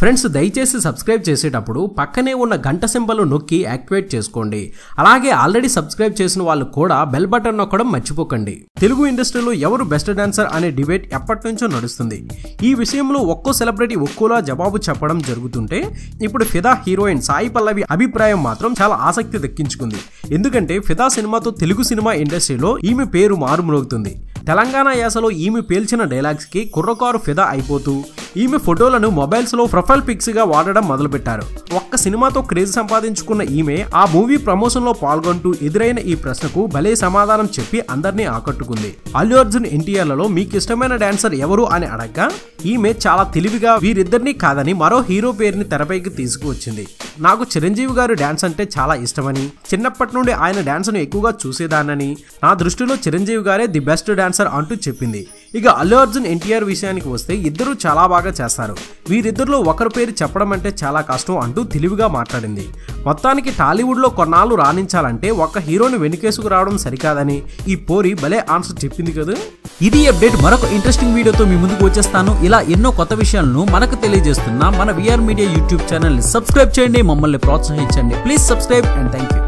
Friends దయచేసి subscribe చేసేటప్పుడు పక్కనే ఉన్న గంట సింబల్ నొక్కి యాక్టివేట్ చేసుకోండి. అలాగే ఆల్రెడీ సబ్స్క్రైబ్ చేసిన వాళ్ళు కూడా బెల్ బటన్ నొక్కడం మర్చిపోకండి. తెలుగు ఇండస్ట్రీలో ఎవరు బెస్ట్ డాన్సర్ అనే డిబేట్ ఎప్పటి నుంచో నడుస్తుంది. ఈ విషయంలో ఒక్కో సెలబ్రిటీ ఒక్కోలా జవాబు చెప్పడం జరుగుతుంటే ఇప్పుడు ఫిదా హీరోయిన్ సాయి పల్లవి అభిప్రాయం మాత్రం చాలా ఆసక్తి దక్కించుకుంది. ఎందుకంటే ఫిదా సినిమాతో తెలుగు సినిమా ఇండస్ట్రీలో ఈమె పేరు మారుమ్రోగుతుంది. తెలంగాణ యాసలో ఈమె పేల్చిన డైలాగ్స్కి కుర్రకారు ఫిదా అయిపోతూ ఈమె ఫోటోలను మొబైల్స్లో ప్రొఫైల్ పిక్స్గా వాడడం మొదలుపెట్టారు. ఒక్క సినిమాతో క్రేజ్ సంపాదించుకున్న ఈమె ఆ మూవీ ప్రమోషన్లో పాల్గొంటూ ఎదురైన ఈ ప్రశ్నకు భలే సమాధానం చెప్పి అందరినీ ఆకట్టుకుంది. అల్లు అర్జున్ ఎన్టీఆర్లలో మీకు ఇష్టమైన డాన్సర్ ఎవరు అని అడగ్గా ఈమె చాలా తెలివిగా వీరిద్దరినీ కాదని మరో హీరో పేరుని తెరపైకి తీసుకువచ్చింది. నాకు చిరంజీవి గారు డాన్స్ అంటే చాలా ఇష్టమని చిన్నప్పటి నుండి ఆయన డ్యాన్స్ను ఎక్కువగా చూసేదానని నా దృష్టిలో చిరంజీవి గారే ది బెస్ట్ డాన్సర్ అంటూ చెప్పింది. ఇక అల్లు అర్జున్ ఎన్టీఆర్ విషయానికి వస్తే ఇద్దరు చాలా బాగా చేస్తారు. వీరిద్దరిలో ఒకరి పేరు చెప్పడం అంటే చాలా కష్టం అంటూ తెలివిగా మాట్లాడింది. మొత్తానికి టాలీవుడ్లో కొన్నాళ్ళు రాణించాలంటే ఒక్క హీరోని వెనుకేసుకు రావడం సరికాదని ఈ పోరి భలే ఆన్సర్ చెప్పింది కదా? ఇది అప్డేట్. మరొక ఇంట్రెస్టింగ్ వీడియోతో మీ ముందుకు వచ్చేస్తాను. ఇలా ఎన్నో కొత్త విషయాలను మనకు తెలియజేస్తున్న మన విఆర్ మీడియా యూట్యూబ్ ఛానల్ని సబ్స్క్రైబ్ చేయండి. మమ్మల్ని ప్రోత్సహించండి. Please subscribe and thank you